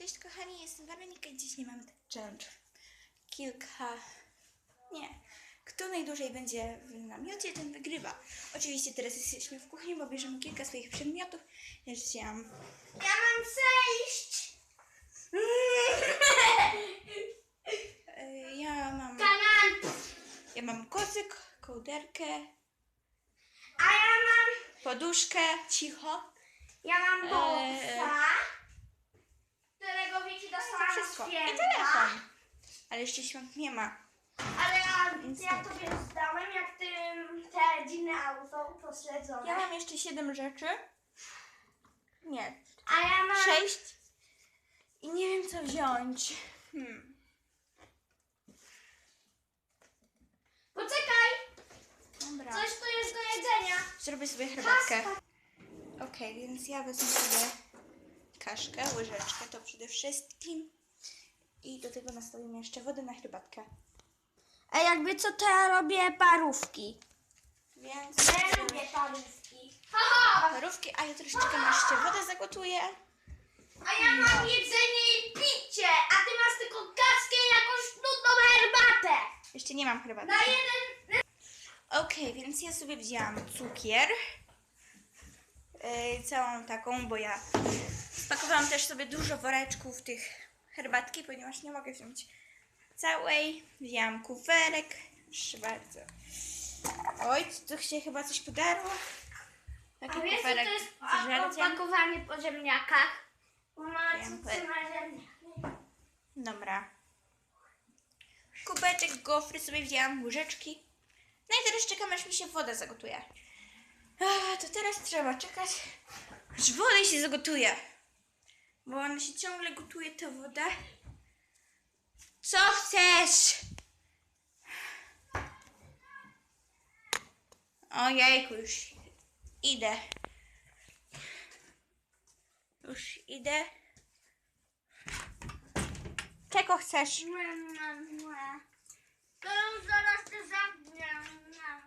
Cześć kochani, jestem Weronika i dziś nie mamy tak challenge. Kilka... Nie. Kto najdłużej będzie w namiocie, ten wygrywa. Oczywiście teraz jesteśmy w kuchni, bo bierzemy kilka swoich przedmiotów. Ja wzięłam... Ja mam zejść! e, Ja mam... Kanan! Ja mam kocyk, kołderkę, A ja mam... poduszkę, cicho. Ja mam Eee. boksa, którego wiecie dostałam Wszystko. I święta. telefon. Ale jeszcze świąt nie ma. Ale ja, Więc ja nie. tobie zdałem, jak tym te dziwne auto pośledzone. Ja mam jeszcze siedem rzeczy. Nie, A ja mam... sześć. I nie wiem co wziąć. Hmm. Poczekaj! Dobra. Coś tu jest do jedzenia. Zrobię sobie herbatkę. Okej, więc ja wezmę sobie kaszkę, łyżeczkę, to przede wszystkim. I do tego nastawimy jeszcze wodę na herbatkę. A jakby co, to ja robię parówki. Więc Ja lubię parówki. Haha! parówki, a ja troszeczkę jeszcze wodę zagotuję. A ja mam jedzenie i picie, a ty masz tylko kaskę i jakąś nudną herbatę. Jeszcze nie mam herbaty. Na jeden... Okej, więc ja sobie wzięłam cukier. Yy, całą taką, bo ja spakowałam też sobie dużo woreczków tych herbatki, ponieważ nie mogę wziąć całej. Wzięłam kuferek. Proszę bardzo. Oj, tu się chyba coś podarło. Taki A wiesz, co kuferek to jest z żelciem. opakowanie po ziemniakach? Bo ma Wiem, co na ziemniakach. Dobra. Kubeczek, gofry sobie wzięłam, łyżeczki. No i teraz czekam, aż mi się woda zagotuje. A, to teraz trzeba czekać, aż woda się zagotuje. Bo ona się ciągle gotuje, ta woda. Co chcesz? Ojejku, już idę. Już idę. Czego chcesz? To już zaraz zamknie. mue.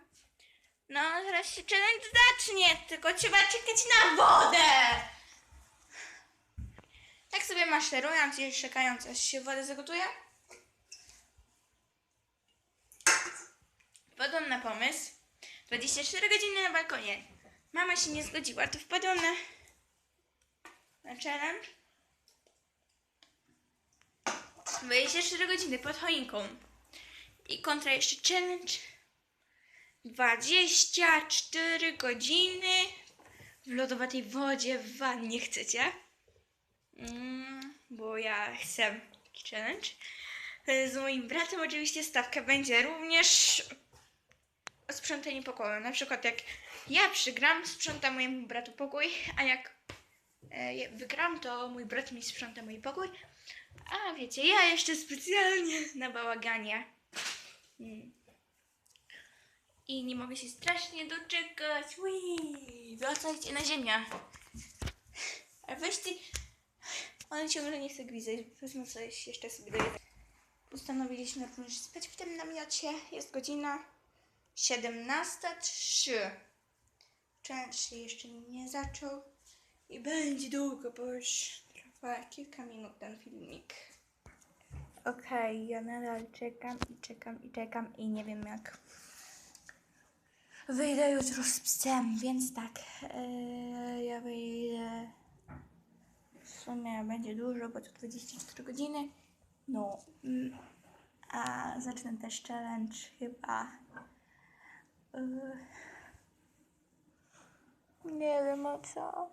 No, zaraz się challenge zacznie, tylko trzeba czekać na wodę. Sobie maszerując i czekając, aż się woda zagotuje. Wpadłam na pomysł. 24 godziny na balkonie. Mama się nie zgodziła, to wpadłam na, na challenge. 24 godziny pod choinką. I kontra jeszcze challenge 24 godziny w lodowatej wodzie w wannie chcecie? Mm, bo ja chcę taki challenge. Z moim bratem oczywiście stawka będzie również sprzątanie pokoju. Na przykład jak ja przygram, sprząta mojemu bratu pokój, a jak e, wygram, to mój brat mi sprząta mój pokój. A wiecie, ja jeszcze specjalnie na bałaganie. Mm. I nie mogę się strasznie doczekać. Ui, wracajcie na ziemię. A weź On ciągle nie chce gwizdać. Wezmę coś jeszcze sobie do jedzenia. Postanowiliśmy również spać w tym namiocie. Jest godzina 17.03. Challenge się jeszcze nie zaczął. I będzie długo, bo już trwa kilka minut ten filmik. Okej, ja nadal czekam i czekam i czekam i nie wiem jak wyjdę jutro z psem, więc tak, yy, ja wyjdę sumie będzie dużo, bo to 24 godziny, no, mm, a zacznę też challenge chyba, yy, nie wiem o co.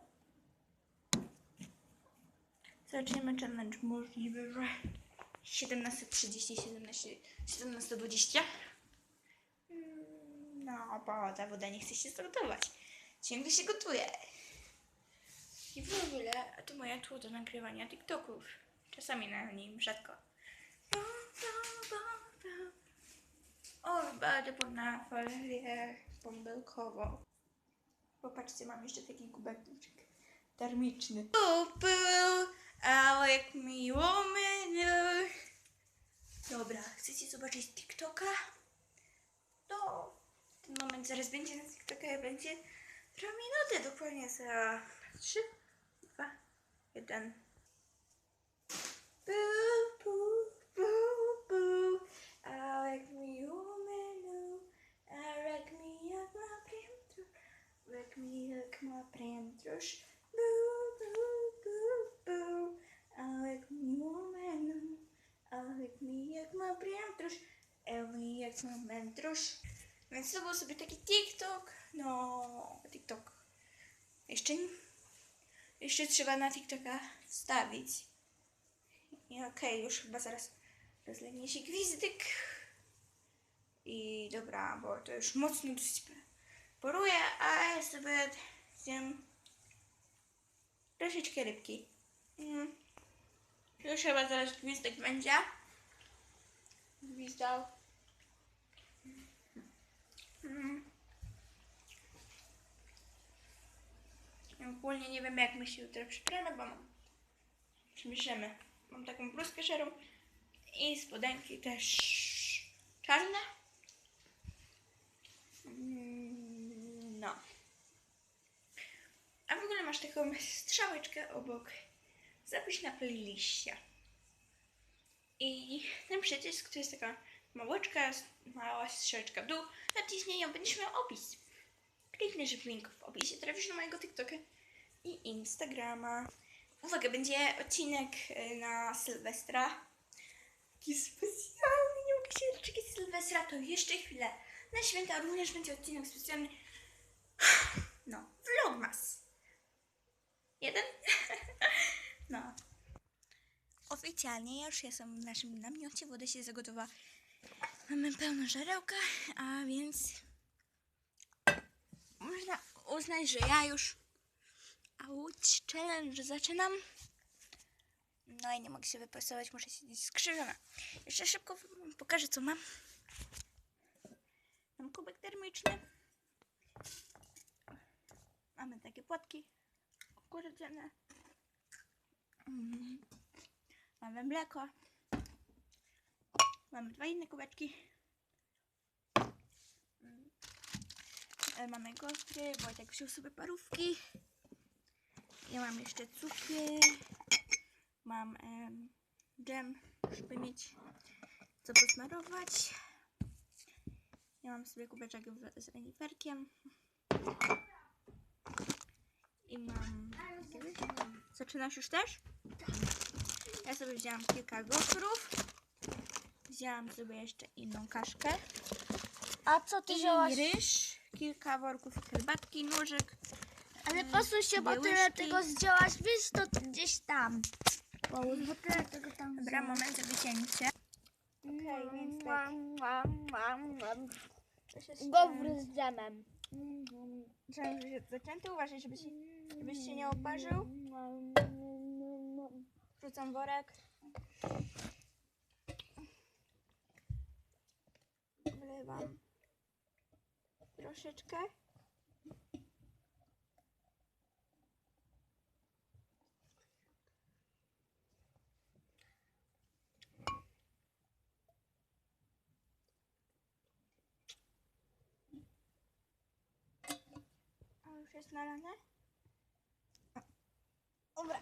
Zaczniemy challenge możliwy, że 17.30, 17, 17.20. Mm, No, bo ta woda nie chce się zgotować. Ciągle się gotuje. I w ogóle, to moja tło do nagrywania TikToków. Czasami na nim, rzadko. O, bardzo na folię bąbelkową. Popatrzcie, mam jeszcze taki kubeczek termiczny. Upbył, a jak miło mnie. Dobra, chcecie zobaczyć TikToka? To ten moment zaraz będzie na TikToka będzie 3 minuty, dokładnie za 3, Ja, dann Boo, boo, boo, boo. I wake me woman, oh. I wake me up my printrush. Wake me up my printrush. Boo, boo, boo, boo. I wake me woman, oh. I wake me up my printrush. I me up my printrush. Więc to był sobie taki TikTok. No, TikTok. Jeszcze nie. Jeszcze trzeba na TikToka wstawić. I okej, już chyba zaraz rozlegnie się gwizdyk. I dobra, bo to już mocno dosyć poruje, a ja sobie zjem troszeczkę rybki. Mm. Już chyba zaraz gwizdek będzie. Gwizdał. Mm. Ogólnie nie wiem jak my się jutro przebramy, bo mam. Mam taką bluzkę szarą i spodenki też czarne. Mm, No. A w ogóle masz taką strzałeczkę obok. Zapisz na playliście. I ten przycisk to jest taka małeczka, mała strzałeczka w dół. Naciśnij ją, będziesz miał opis. Klikniesz w link w opisie, trafisz na mojego TikToka i Instagrama. Uwaga, będzie odcinek y, na Sylwestra. Taki specjalny, nie mogę się doczekać Sylwestra, to jeszcze chwilę. Na święta również będzie odcinek specjalny. No, vlogmas. Jeden? No. Oficjalnie już jestem w naszym namiocie, woda się zagotowała. Mamy pełno żarełka, a więc uznać, że ja już Ouch, challenge zaczynam. No i nie mogę się wyprasować, muszę siedzieć skrzywiona. Jeszcze szybko pokażę, co mam. Mam kubek termiczny. Mamy takie płatki kukurydziane. Mm. Mamy mleko. Mamy dwa inne kubeczki. Mm. E, Mamy gostry, Wojtek wziął sobie parówki. Ja mam jeszcze cukier. Mam em, dżem, żeby mieć co posmarować. Ja mam sobie kubeczek z reniferkiem. I mam... Zaczynasz już też? Ja sobie wzięłam kilka gofrów. Wzięłam sobie jeszcze inną kaszkę. A co ty wzięłaś? I ryż, kilka worków herbatki, nóżek. Ale posuń się, bo tyle tego zdziałaś, wiesz, to gdzieś tam. Połóż, bo tyle tego tam Dobra, moment, wycięcie. Okej, więc tak. Się Gowry z dżemem. Trzeba, żeby zacięty. Uważaj, żebyś, żebyś się nie oparzył. Wrzucam worek. Wlewam troszeczkę. A już jest nalane? Dobra.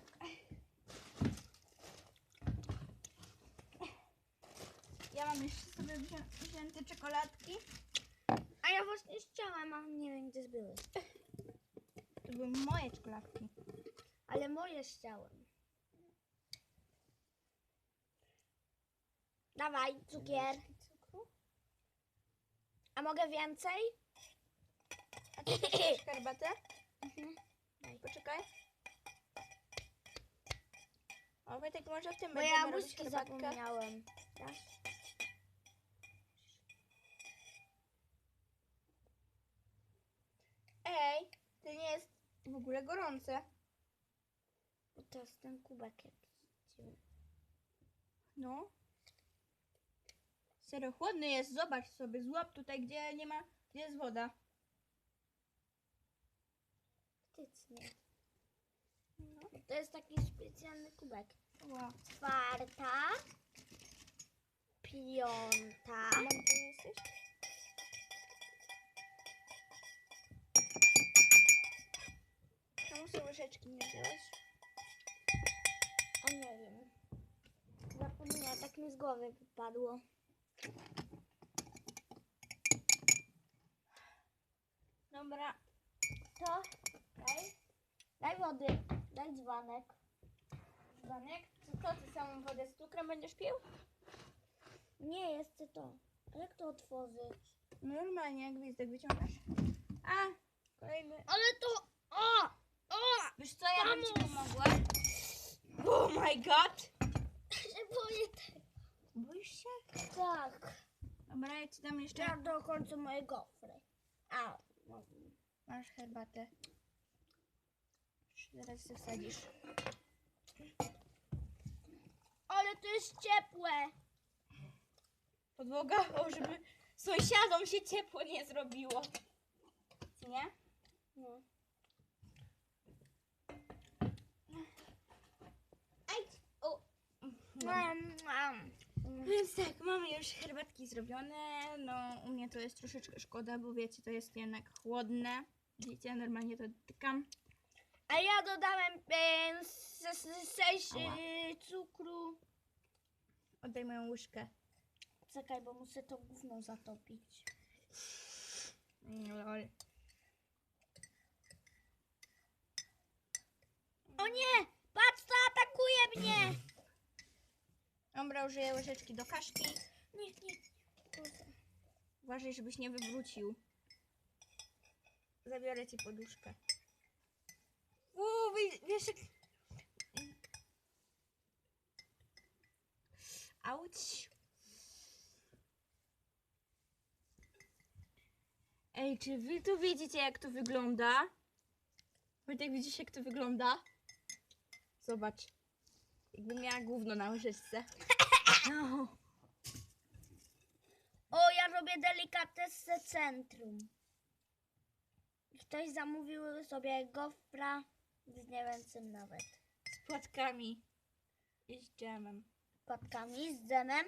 Ja mam jeszcze sobie wzię- wzięte czekoladki. A ja właśnie chciałam, a nie wiem, gdzie były. To były moje czekoladki. Ale moje chciałem. Dawaj, cukier. Cukru. A mogę więcej? A ty chcesz herbatę? Mhm. Poczekaj. O, Wojtek, może w tym Bo ja robić herbatkę. zapomniałem. Tak? Ej, to nie jest w ogóle gorące. Bo to jest ten kubek jakiś. No. Serio, chłodny jest. Zobacz sobie, złap tutaj, gdzie nie ma, gdzie jest woda. Faktycznie. No. To jest taki specjalny kubek. Wow. Czwarta. Piąta. Mam tu jesteś? Sobie łyżeczki nie wziąłeś? A nie wiem. Zapomniałam, tak mi z głowy wypadło. Dobra. To? Daj. Daj wody. Daj dzwonek. Dzbanek, to co, ty samą wodę z cukrem będziesz pił? Nie, jest to. Jak to otworzyć? Normalnie, jak gwizdek wyciągasz. A, kolejny. Ale to... O! Wiesz co, ja bym ci pomogła. Oh my god! się boję tego. Boisz się? Tak. Dobra, ja ci dam jeszcze. Ja do końca moje gofry. A. no. Masz herbatę. Zaraz się wsadzisz. Ale to jest ciepłe. Podłoga, o, żeby sąsiadom się ciepło nie zrobiło. Nie? No. Aj. O. Mam, mam. Więc tak, mamy już herbatki zrobione. No, u mnie to jest troszeczkę szkoda, bo wiecie, to jest jednak chłodne. Wiecie, normalnie to dotykam. A ja dodałem e, sześć Ała. e, cukru. Oddaj moją łyżkę. Czekaj, bo muszę to gówno zatopić. Lol. O nie! Patrz, to atakuje mnie! Dobra, użyję łyżeczki do kaszki. Nie, nie. Uważaj, żebyś nie wywrócił. Zabiorę ci poduszkę. Uuu, wiesz jak... Auć. Ej, czy wy tu widzicie jak to wygląda? Wojtek, widzisz jak to wygląda? Zobacz. Jakbym miała gówno na łyżeczce. No. O, ja robię delikatesę centrum. Ktoś zamówił sobie gofra z nie wiem czym nawet. Z płatkami. I z dżemem. Płatkami z dżemem,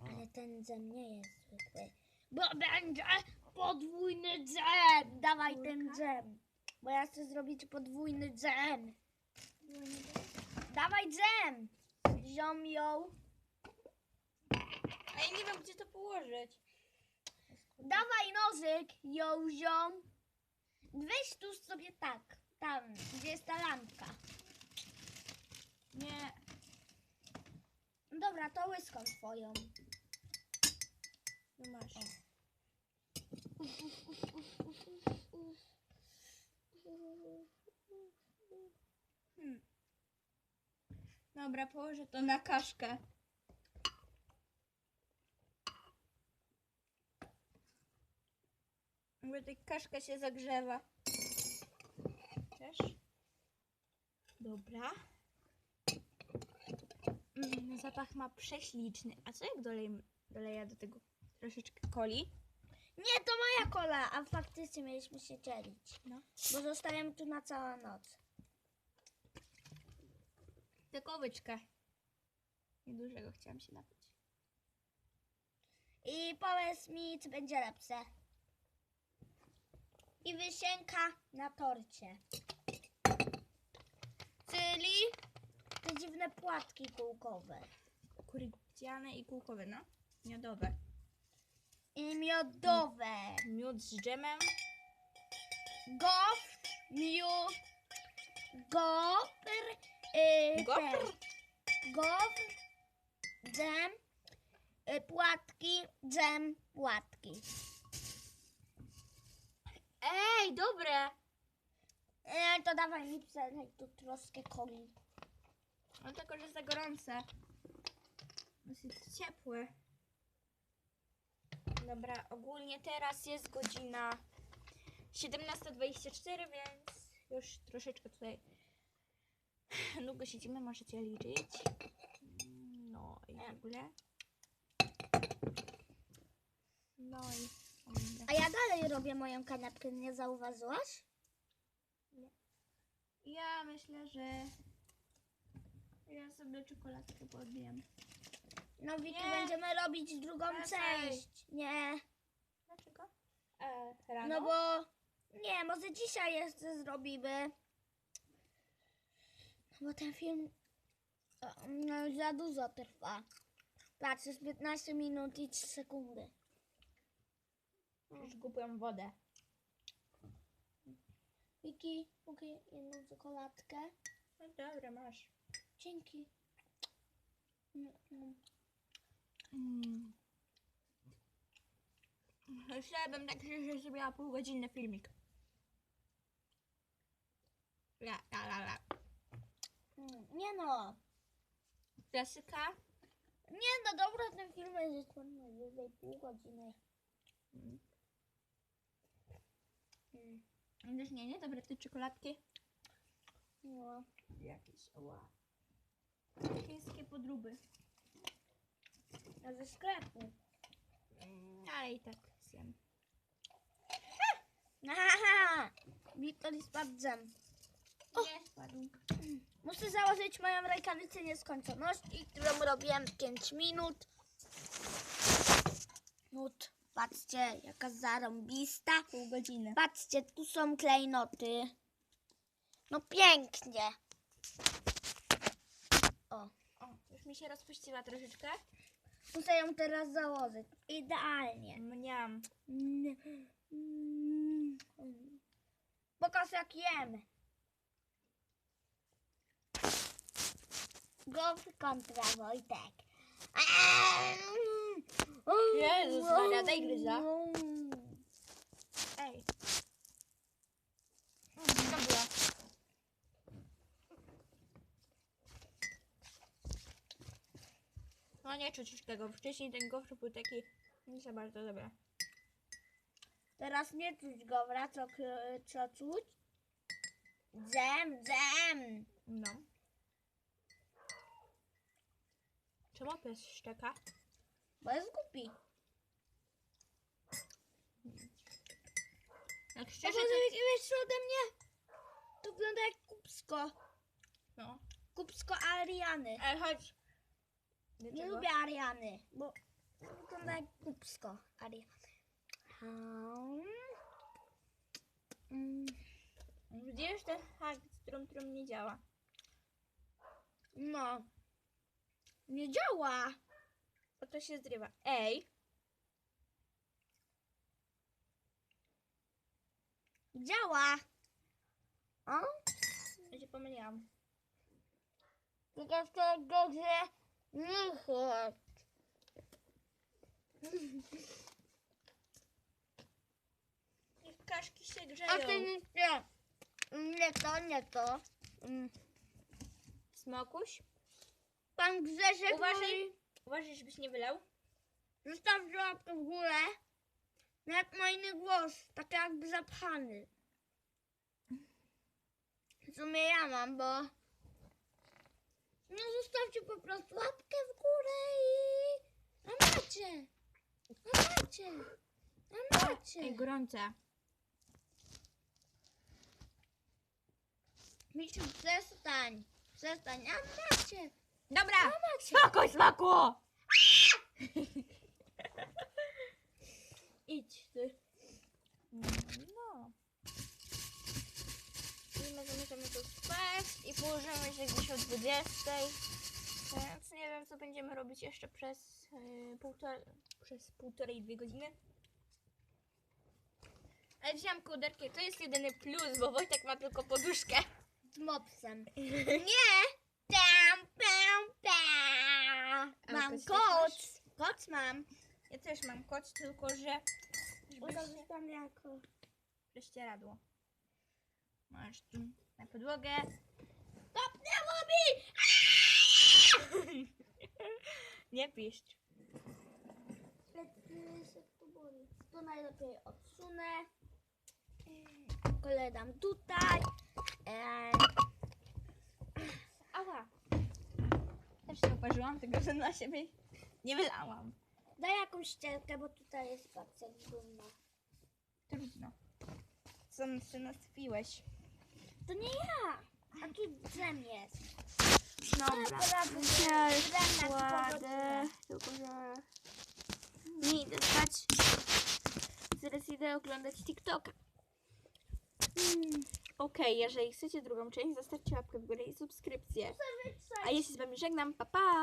ale ten dżem nie jest zwykły. Bo będzie podwójny dżem! Dawaj ten dżem. Bo ja chcę zrobić podwójny dżem. Dawaj dżem! Ziom ją. A ja nie wiem, gdzie to położyć. Dawaj nożyk, ją ziom. Weź tu sobie tak, tam, gdzie jest ta lampka. Nie. Dobra, to łyską twoją. No masz. Hmm. Dobra, położę to na kaszkę. Bo ta kaszka się zagrzewa. Też? Dobra. Mm, zapach ma prześliczny. A co jak dolej, doleję do tego troszeczkę coli? Nie, to moja kola, a faktycznie mieliśmy się dzielić. No. Bo zostawiam tu na całą noc. Tylko łyczkę. Niedużego chciałam się napić. I powiedz mi, czy będzie lepsze. I wysienka na torcie. Czyli te dziwne płatki kółkowe. Kurydziane i kółkowe, no. Miodowe. I miodowe. Miód z dżemem. Gofr, miód, gofr, yy, Gofr? ten, gofr, dżem, y, płatki, dżem, płatki. Ej, dobre! E, to dawaj mi przelej tu troszkę coli. No tylko, że za gorące. Dosyć ciepłe. Dobra, ogólnie teraz jest godzina 17.24, więc już troszeczkę tutaj długo siedzimy, możecie liczyć. No i w ogóle. No i. A ja dalej robię moją kanapkę, nie zauważyłaś? ja myślę, że ja sobie czekoladkę podbijam. No Wiki, Nie. będziemy robić drugą Wracaj. część. Nie. Dlaczego? E, rano? No bo... Nie, może dzisiaj jeszcze zrobimy. Bo ten film e, no, za dużo trwa. Patrz, jest 15 minut i 3 sekundy. Już kupuję wodę. Wiki, mogę jedną czekoladkę? No dobra, masz. Dzięki. Mm, mm. Mm. Myślałabym tak, że zrobiła półgodzinny filmik. La, la, la, la. Mm, Nie no. Klasyka. Nie no, dobra, ten film jest trudny, wyżej pół godziny. Mm. Mm. Też nie, nie? Dobre te czekoladki. No. Jakieś, ła. Chińskie podróby. A ze sklepu. Mm, Ale i tak zjem. Aha! Wiktor spadł dżem. Nie spadł. Muszę założyć moją rękawicę nieskończoności, którą robiłem 5 minut. Nut. Patrzcie, jaka zarąbista. Pół godziny. Patrzcie, tu są klejnoty. No pięknie. O, O, już mi się rozpuściła troszeczkę. muszę ją teraz założyć. Idealnie. Mniam. Mm. Pokaż jak jemy. Gofr kontra Wojtek. Jezus Maria, daj gryza. Ej. Dobra. No nie czuć tego. Wcześniej ten gofr był taki nie za bardzo dobry. Teraz nie czuć gofra, co, co czuć? Dżem, dżem. No. Czemu pies szczeka? Bo jest głupi. Jak A szczerze, poza to... wiesz ode mnie? To wygląda jak kupsko. No. Kupsko Ariany. Ale chodź. Do Nie lubię Ariany, bo wygląda jak kupsko Ariany. Hmm. Mm, Widzisz ten hak, z którą, którą nie działa. No. Nie działa. Bo to się zrywa. Ej. Działa. O? Ja się pomyliłam. Tylko w to dobrze nie chodź. Niech kaszki się A grzeją. ty nie nie. Nie to, nie to. Mm. Smokuś? Pan Grzesiek Uważaj. mówi, Uważaj, żebyś nie wylał. zostawcie łapkę w górę. Jak ma inny głos, tak jakby zapchany. W sumie ja mam, bo... No zostawcie po prostu łapkę w górę i... A macie! A macie! A macie! Ej, gorące. Misiu, przestań! Przestań, a macie! Dobra! Smakuj, smaku! Idź ty. No. I my zamierzamy tu spać i położymy się gdzieś o 20. Więc nie wiem, co będziemy robić jeszcze przez yy, półtora, przez półtorej, dwie godziny. Ale wziąłem kołderkę, to jest jedyny plus, bo Wojtek ma tylko poduszkę. Z mopsem. Nie! A Mam koc koc! Koc mam. Ja też mam koc, tylko że Ukażę jako... prześcieradło. Masz tu na podłogę. Topnęło mi! Nie piszcz. To najlepiej odsunę. Kolej dam tutaj. Eee, Ała. Też się uparzyłam, tylko że na siebie nie wylałam. daj jakąś ścierkę, bo tutaj jest gówno. Trudno. Co się nastwiłeś? To nie ja! A tu drzem jest. Dobra. Teraz kładę. Tylko, że nie idę spać. Zaraz idę oglądać TikToka. Mm. Okej, jeżeli chcecie drugą część, zostawcie łapkę w górę i subskrypcję. A ja się z wami żegnam. Pa, pa!